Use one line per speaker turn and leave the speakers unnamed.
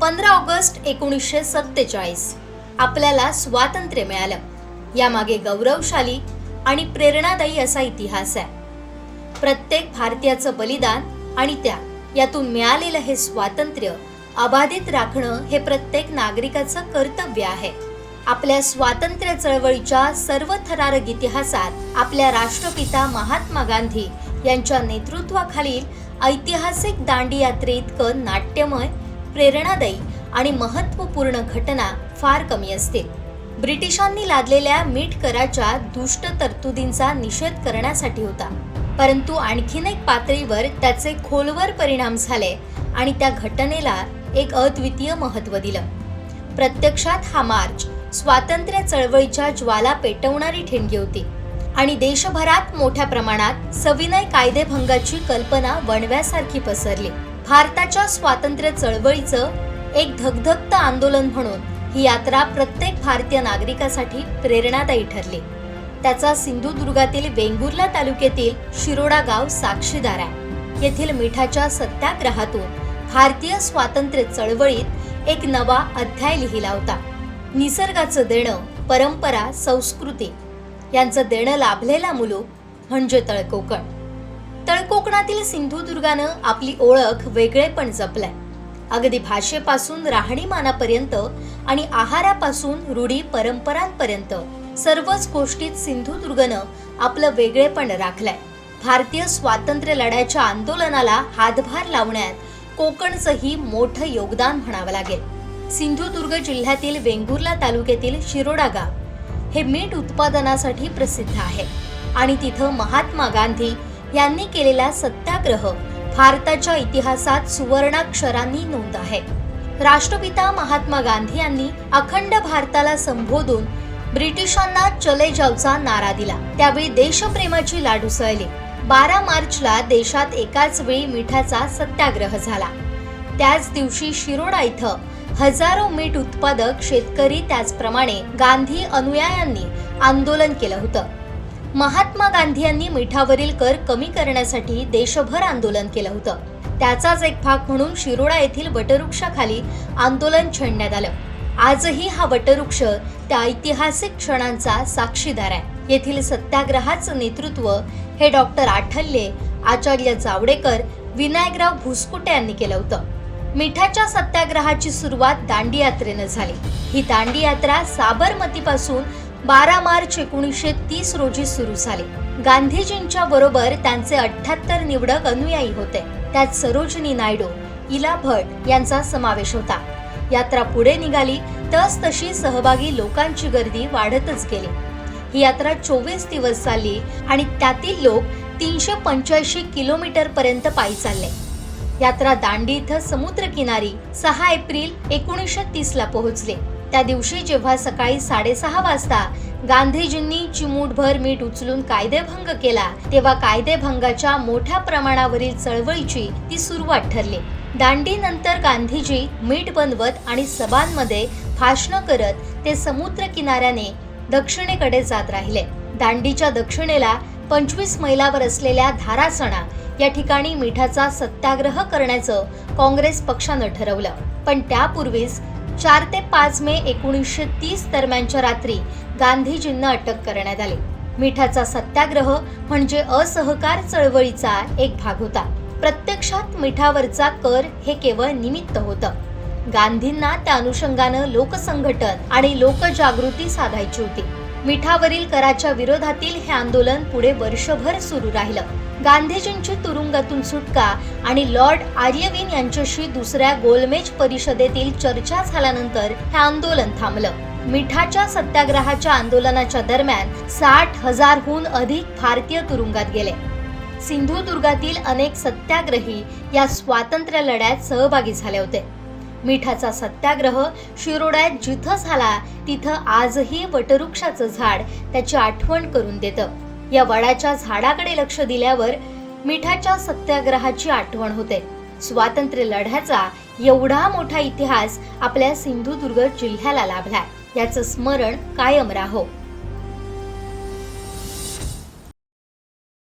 पंधरा ऑगस्ट एकोणीसशे सत्तेचाळीस. आपल्याला स्वातंत्र्य मिळालं. यामागे गौरवशाली आणि प्रेरणादायी असा इतिहास आहे. प्रत्येक भारतीयाचं बलिदान आणि त्या यातून मिळालेलं हे स्वातंत्र्य अबाधित राखणं हे प्रत्येक नागरिकाचं कर्तव्य आहे. आपल्या स्वातंत्र्य चळवळीच्या सर्व थरारक इतिहासात आपल्या राष्ट्रपिता महात्मा गांधी यांच्या नेतृत्वाखालील ऐतिहासिक दांडी यात्रेइतकं नाट्यमय प्रेरणादायी आणि महत्त्वपूर्ण घटना फार कमी असतील. ब्रिटिशांनी लादलेल्या मीठ कराच्या दुष्ट तरतुदींचा निषेध करण्यासाठी होता. परंतु आणखीन एक पातळीवर त्याचे खोलवर परिणाम झाले आणि त्या घटनेला एक अद्वितीय महत्त्व दिलं. प्रत्यक्षात हा मार्च स्वातंत्र्य चळवळीच्या ज्वाला पेटवणारी ठिणगी होती आणि देशभरात मोठ्या प्रमाणात सविनय कायदेभंगाची कल्पना वणव्यासारखी पसरली. भारताच्या स्वातंत्र्य चळवळीचं एक धगधगतं आंदोलन म्हणून ही यात्रा प्रत्येक भारतीय नागरिकासाठी प्रेरणादायी ठरली. त्याचा सिंधुदुर्गातील वेंगुर्ला तालुक्यातील शिरोडा गाव साक्षीदार आहे. येथील मिठाच्या सत्याग्रहातून भारतीय स्वातंत्र्य चळवळीत एक नवा अध्याय लिहिला होता. निसर्गाचं देणं परंपरा संस्कृती यांचं देणं लाभलेला मुलूक म्हणजे तळकोकण. तळकोकणातील सिंधुदुर्गानं आपली ओळख वेगळेपण जपलंय. अगदी भाषेपासून राहणीमानापर्यंत आणि आहारापासून रूढी परंपरांपर्यंत सर्वच गोष्टीत सिंधुदुर्गनं आपलं वेगळेपण राखलंय. भारतीय स्वातंत्र्य लढ्याच्या आंदोलनाला हातभार लावण्यात कोकणचंही मोठं योगदान म्हणावं लागेल. सिंधुदुर्ग जिल्ह्यातील वेंगुर्ला तालुक्यातील शिरोडा गाव हे मीठ उत्पादनासाठी प्रसिद्ध आहे. आणि तिथं महात्मा गांधी यांनी केलेला सत्याग्रह भारताच्या इतिहासात सुवर्णाक्षरांनी नोंद आहे. राष्ट्रपिता महात्मा गांधी यांनी अखंड भारताला संबोधून ब्रिटिशांना चले जावचा नारा दिला. त्यावेळी देशप्रेमाची लाट उसळली बारा मार्चला देशात एकाच वेळी मिठाचा सत्याग्रह झाला. त्याच दिवशी शिरोडा इथं हजारो मीठ उत्पादक शेतकरी त्याचप्रमाणे गांधी अनुयायांनी आंदोलन केलं होतं. महात्मा गांधी यांनी मिठावरील कर कमी करण्यासाठी देशभर आंदोलन केलं होतं. त्याचाच एक भाग म्हणून शिरोडा येथील वटवृक्षाखाली आंदोलन छेडण्यात आलं. आजही हा वटवृक्ष त्या ऐतिहासिक क्षणांचा साक्षीदार आहे. येथील सत्याग्रहाचं नेतृत्व हे डॉक्टर आठल्ये आचार्य जावडेकर विनायकराव भुसकुटे यांनी केलं होतं. मिठाच्या सत्याग्रहाची सुरुवात दांडी यात्रेनं झाली. ही दांडी यात्रा साबरमतीपासून बारा मार्च एकोणीसशे तीस रोजी सुरू झाली. गांधीजींच्या बरोबर त्यांचे अठ्याहत्तर निवडक अनुयायी होते. त्यात सरोजिनी नायडू इला भट यांचा समावेश होता. यात्रा पुढे निघाली तस तशी सहभागी लोकांची गर्दी वाढतच गेली. ही यात्रा चोवीस दिवस चालली आणि त्यातील लोक तीनशे पंच्याऐंशी किलोमीटर पर्यंत पायी चालले. यात्रा दांडी इथं समुद्रकिनारी सहा एप्रिल एकोणीसशे तीस ला पोहोचले. त्या दिवशी जेव्हा सकाळी साडेसहा वाजता गांधीजींनी चिमूटभर मीठ उचलून कायदेभंग केला तेव्हा कायदेभंगाच्या मोठ्या प्रमाणावरील चळवळीची ती सुरुवात ठरली. दांडीनंतर गांधीजी मीठ बनवत आणि सभांमध्ये भाषण करत ते समुद्र किनाऱ्याने दक्षिणेकडे जात राहिले. दांडीच्या दक्षिणेला पंचवीस मैलावर असलेल्या धारासणा या ठिकाणी मिठाचा सत्याग्रह करण्याचं काँग्रेस पक्षानं ठरवलं. पण त्यापूर्वीच चार ते पाच मे एकोणीसशे तीस दरम्यानच्या रात्री गांधीजींना अटक करण्यात आली. मिठाचा सत्याग्रह म्हणजे असहकार चळवळीचा एक भाग होता. प्रत्यक्षात मिठावरचा कर हे केवळ निमित्त होतं. गांधींना त्या अनुषंगानं लोकसंघटन आणि लोकजागृती साधायची होती. मिठावरील कराच्या विरोधातील हे आंदोलन पुढे वर्षभर सुरू राहिलं. गांधीजींची तुरुंगातून सुटका आणि लॉर्ड आर्यविन यांच्याशी दुसऱ्या गोलमेज परिषदेतील चर्चा झाल्यानंतर हे आंदोलन थांबलं. मिठाच्या सत्याग्रहाच्या आंदोलनाच्या दरम्यान साठ हजारहून अधिक भारतीय तुरुंगात गेले. सिंधुदुर्गातील अनेक सत्याग्रही या स्वातंत्र्य लढ्यात सहभागी झाले होते. मिठाचा सत्याग्रह शिरोड्यात जिथं झाला तिथं आजही वटवृक्षाचं झाड त्याची आठवण करून देतं. या वडाच्या झाडाकडे लक्ष दिल्यावर मिठाच्या सत्याग्रहाची आठवण होते. स्वातंत्र्य लढ्याचा एवढा मोठा इतिहास आपल्या सिंधुदुर्ग जिल्ह्याला लाभला याचं स्मरण कायम राहो.